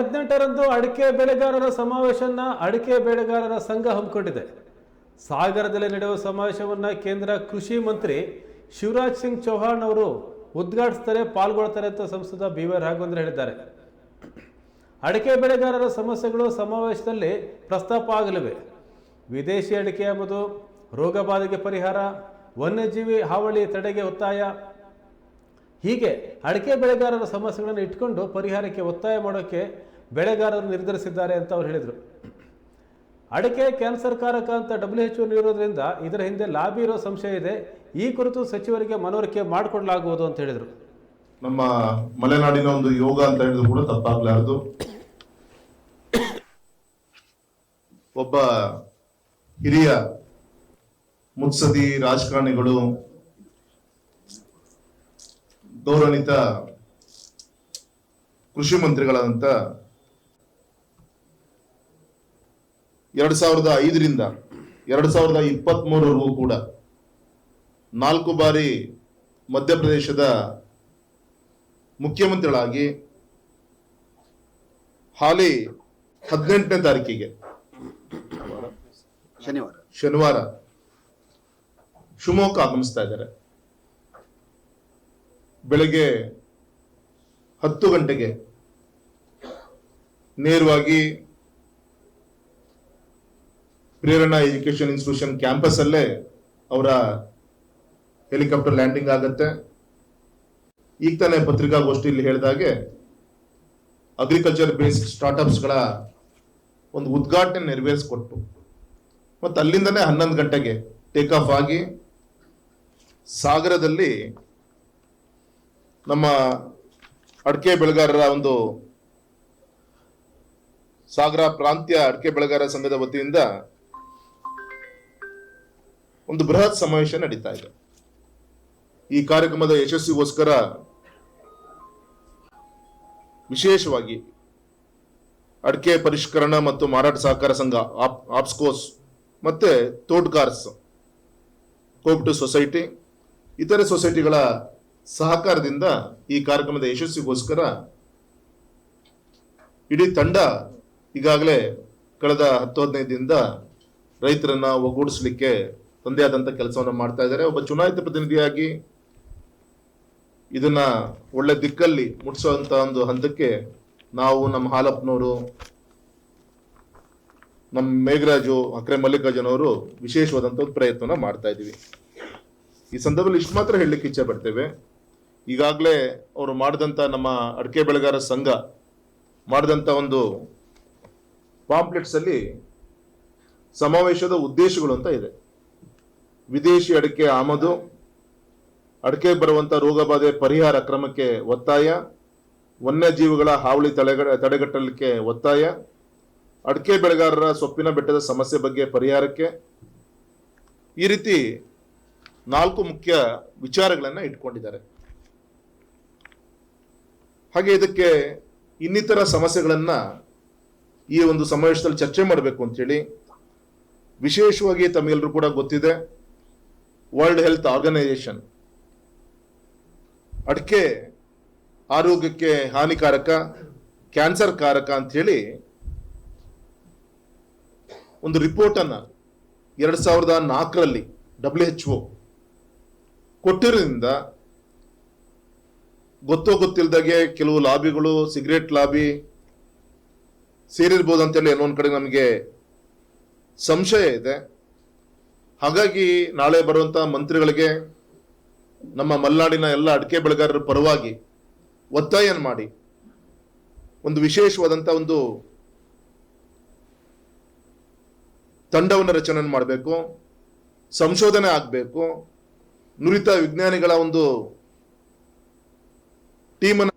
ಹದಿನೆಂಟರಂದು ಅಡಿಕೆ ಬೆಳೆಗಾರರ ಸಮಾವೇಶನ ಅಡಿಕೆ ಬೆಳೆಗಾರರ ಸಂಘ ಹಮ್ಮಿಕೊಂಡಿದೆ. ಸಾಗರದಲ್ಲಿ ನಡೆಯುವ ಸಮಾವೇಶವನ್ನು ಕೇಂದ್ರ ಕೃಷಿ ಮಂತ್ರಿ ಶಿವರಾಜ್ ಸಿಂಗ್ ಚೌಹಾಣ್ ಅವರು ಉದ್ಘಾಟಿಸ್ತಾರೆ, ಪಾಲ್ಗೊಳ್ತಾರೆ ಅಂತ ಸಂಸದ ಬಿ ವೈ ರಾಘವೇಂದ್ರ ಹೇಳಿದ್ದಾರೆ. ಅಡಿಕೆ ಬೆಳೆಗಾರರ ಸಮಸ್ಯೆಗಳು ಸಮಾವೇಶದಲ್ಲಿ ಪ್ರಸ್ತಾಪ ಆಗಲಿವೆ. ವಿದೇಶಿ ಅಡಿಕೆ ಎಂಬುದು ರೋಗಬಾಧೆಗೆ ಪರಿಹಾರ, ವನ್ಯಜೀವಿ ಹಾವಳಿ ತಡೆಗೆ ಒತ್ತಾಯ ಹೀಗೆ ಅಡಿಕೆ ಬೆಳೆಗಾರರ ಸಮಸ್ಯೆಗಳನ್ನು ಇಟ್ಕೊಂಡು ಪರಿಹಾರಕ್ಕೆ ಒತ್ತಾಯ ಮಾಡೋಕ್ಕೆ ಬೆಳೆಗಾರರು ನಿರ್ಧರಿಸಿದ್ದಾರೆ ಅಂತ ಅವ್ರು ಹೇಳಿದರು. ಅಡಿಕೆ ಕ್ಯಾನ್ಸರ್ ಕಾರಕ ಅಂತ ಡಬ್ಲ್ಯೂ ಎಚ್ ನೀಡೋದ್ರಿಂದ ಇದರ ಹಿಂದೆ ಲಾಬಿ ಇರೋ ಸಂಶಯ ಇದೆ. ಈ ಕುರಿತು ಸಚಿವರಿಗೆ ಮನವರಿಕೆ ಮಾಡಿಕೊಡಲಾಗುವುದು ಅಂತ ಹೇಳಿದರು. ನಮ್ಮ ಮಲೆನಾಡಿನ ಒಂದು ಯೋಗ ಅಂತ ಹೇಳಿದ್ರು ಕೂಡ ತಪ್ಪಾಗ್ಲಾರದು. ಒಬ್ಬ ಹಿರಿಯ ಮುತ್ಸದಿ ರಾಜಕಾರಣಿಗಳು ಗೌರವಾನ್ವಿತ ಕೃಷಿ ಮಂತ್ರಿಗಳಾದಂಥ ಎರಡು ಸಾವಿರದ ಐದರಿಂದ ಎರಡು ಸಾವಿರದ ಇಪ್ಪತ್ತ್ ಮೂರವರೆಗೂ ಕೂಡ ನಾಲ್ಕು ಬಾರಿ ಮಧ್ಯಪ್ರದೇಶದ ಮುಖ್ಯಮಂತ್ರಿಗಳಾಗಿ ಹಾಲಿ ಹದಿನೆಂಟನೇ ತಾರೀಕಿಗೆ ಶನಿವಾರ. ಶನಿವಾರ ಶಿವಮೊಗ್ಗ ಆಗಮಿಸ್ತಾ ಇದ್ದಾರೆ. ಬೆಳಗ್ಗೆ ಹತ್ತು ಗಂಟೆಗೆ ನೇರವಾಗಿ ಪ್ರೇರಣಾ ಎಜುಕೇಶನ್ ಇನ್ಸ್ಟಿಟ್ಯೂಷನ್ ಕ್ಯಾಂಪಸ್ ಅಲ್ಲೇ ಅವರ ಹೆಲಿಕಾಪ್ಟರ್ ಲ್ಯಾಂಡಿಂಗ್ ಆಗತ್ತೆ. ಈಗ ತಾನೇ ಪತ್ರಿಕಾಗೋಷ್ಠಿಯಲ್ಲಿ ಹೇಳಿದಾಗೆ ಅಗ್ರಿಕಲ್ಚರ್ ಬೇಸ್ಡ್ ಸ್ಟಾರ್ಟ್ಅಪ್ಸ್ಗಳ ಒಂದು ಉದ್ಘಾಟನೆ ನೆರವೇರಿಸಿಕೊಟ್ಟು ಮತ್ತು ಅಲ್ಲಿಂದನೇ ಹನ್ನೊಂದು ಗಂಟೆಗೆ ಟೇಕ್ ಆಫ್ ಆಗಿ ಸಾಗರದಲ್ಲಿ ನಮ್ಮ ಅಡಕೆ ಬೆಳೆಗಾರರ ಒಂದು ಸಾಗರ ಪ್ರಾಂತ್ಯ ಅಡಕೆ ಬೆಳೆಗಾರರ ಸಂಘದ ವತಿಯಿಂದ ಒಂದು ಬೃಹತ್ ಸಮಾವೇಶ ನಡೀತಾ ಇದೆ. ಈ ಕಾರ್ಯಕ್ರಮದ ಯಶಸ್ವಿಗೋಸ್ಕರ ವಿಶೇಷವಾಗಿ ಅಡಿಕೆ ಪರಿಷ್ಕರಣ ಮತ್ತು ಮಾರಾಟ ಸಹಕಾರ ಸಂಘ, ಆಪ್, ಆಪ್ಸ್ಕೋಸ್ ಮತ್ತೆ ತೋಟ್ಗಾರ್ಸ್ ಕೋಪ್ಟು ಸೊಸೈಟಿ, ಇತರೆ ಸೊಸೈಟಿಗಳ ಸಹಕಾರದಿಂದ ಈ ಕಾರ್ಯಕ್ರಮದ ಯಶಸ್ವಿಗೋಸ್ಕರ ಇಡೀ ತಂಡ ಈಗಾಗಲೇ ಕಳೆದ ಹತ್ತು ಹದಿನೈದು ದಿನದಿಂದ ರೈತರನ್ನ ಒಗ್ಗೂಡಿಸ್ಲಿಕ್ಕೆ ತಂದೆ ಆದಂತ ಕೆಲಸವನ್ನು ಮಾಡ್ತಾ ಇದ್ದಾರೆ. ಒಬ್ಬ ಚುನಾಯಿತ ಪ್ರತಿನಿಧಿಯಾಗಿ ಇದನ್ನ ಒಳ್ಳೆ ದಿಕ್ಕಲ್ಲಿ ಮುಟ್ಸುವಂತ ಒಂದು ಹಂತಕ್ಕೆ ನಾವು ನಮ್ಮ ಹಾಲಪ್ಪನವರು ನಮ್ಮ ಮೇಘರಾಜು, ಅಕ್ರೆ ಮಲ್ಲಿಕಾರ್ಜುನ್ ಅವರು ವಿಶೇಷವಾದಂತ ಒಂದು ಪ್ರಯತ್ನನ ಮಾಡ್ತಾ ಇದ್ದೀವಿ. ಈ ಸಂದರ್ಭದಲ್ಲಿ ಇಷ್ಟು ಮಾತ್ರ ಹೇಳಲಿಕ್ಕೆ ಇಚ್ಛೆ ಪಡ್ತೇವೆ. ಈಗಾಗಲೇ ಅವರು ಮಾಡಿದಂಥ ನಮ್ಮ ಅಡಕೆ ಬೆಳೆಗಾರ ಸಂಘ ಮಾಡಿದಂಥ ಒಂದು ಪಾಂಪ್ಲೆಟ್ಸಲ್ಲಿ ಸಮಾವೇಶದ ಉದ್ದೇಶಗಳು ಅಂತ ಇದೆ. ವಿದೇಶಿ ಅಡಿಕೆ ಆಮದು, ಅಡಿಕೆ ಬರುವಂಥ ರೋಗಬಾಧೆ ಪರಿಹಾರ ಕ್ರಮಕ್ಕೆ ಒತ್ತಾಯ, ವನ್ಯಜೀವಿಗಳ ಹಾವಳಿ ತಡೆಗ, ತಡೆಗಟ್ಟಲಿಕ್ಕೆ ಒತ್ತಾಯ, ಅಡಿಕೆ ಬೆಳೆಗಾರರ ಸೊಪ್ಪಿನ ಬೆಟ್ಟದ ಸಮಸ್ಯೆ ಬಗ್ಗೆ ಪರಿಹಾರಕ್ಕೆ ಈ ರೀತಿ ನಾಲ್ಕು ಮುಖ್ಯ ವಿಚಾರಗಳನ್ನು ಇಟ್ಕೊಂಡಿದ್ದಾರೆ. ಹಾಗೆ ಇದಕ್ಕೆ ಇನ್ನಿತರ ಸಮಸ್ಯೆಗಳನ್ನ ಈ ಒಂದು ಸಮಾವೇಶದಲ್ಲಿ ಚರ್ಚೆ ಮಾಡಬೇಕು ಅಂತೇಳಿ ವಿಶೇಷವಾಗಿ ತಮಗೆಲ್ಲರೂ ಕೂಡ ಗೊತ್ತಿದೆ. ವರ್ಲ್ಡ್ ಹೆಲ್ತ್ ಆರ್ಗನೈಸೇಷನ್ ಅಡಿಕೆ ಆರೋಗ್ಯಕ್ಕೆ ಹಾನಿಕಾರಕ, ಕ್ಯಾನ್ಸರ್ ಕಾರಕ ಅಂತ ಹೇಳಿ ಒಂದು ರಿಪೋರ್ಟನ್ನು ಎರಡ್ ಸಾವಿರದ ನಾಲ್ಕರಲ್ಲಿ ಡಬ್ಲ್ಯೂ ಎಚ್ ಒ ಕೊಟ್ಟಿರೋದ್ರಿಂದ ಗೊತ್ತೋ ಗೊತ್ತಿಲ್ದಾಗೆ ಕೆಲವು ಲಾಬಿಗಳು, ಸಿಗರೇಟ್ ಲಾಬಿ ಸೇರಿರ್ಬೋದು ಅಂತೇಳಿ ಒಂದು ಕಡೆ ನಮಗೆ ಸಂಶಯ ಇದೆ. ಹಾಗಾಗಿ ನಾಳೆ ಬರುವಂಥ ಮಂತ್ರಿಗಳಿಗೆ ನಮ್ಮ ಮಲೆನಾಡಿನ ಎಲ್ಲ ಅಡಿಕೆ ಬೆಳೆಗಾರರ ಪರವಾಗಿ ಒತ್ತಾಯ ಮಾಡಿ. ಒಂದು ವಿಶೇಷವಾದಂತ ಒಂದು ತಂಡವನ್ನು ರಚನೆ ಮಾಡಬೇಕು, ಸಂಶೋಧನೆ ಆಗಬೇಕು, ನುರಿತ ವಿಜ್ಞಾನಿಗಳ ಒಂದು Demon.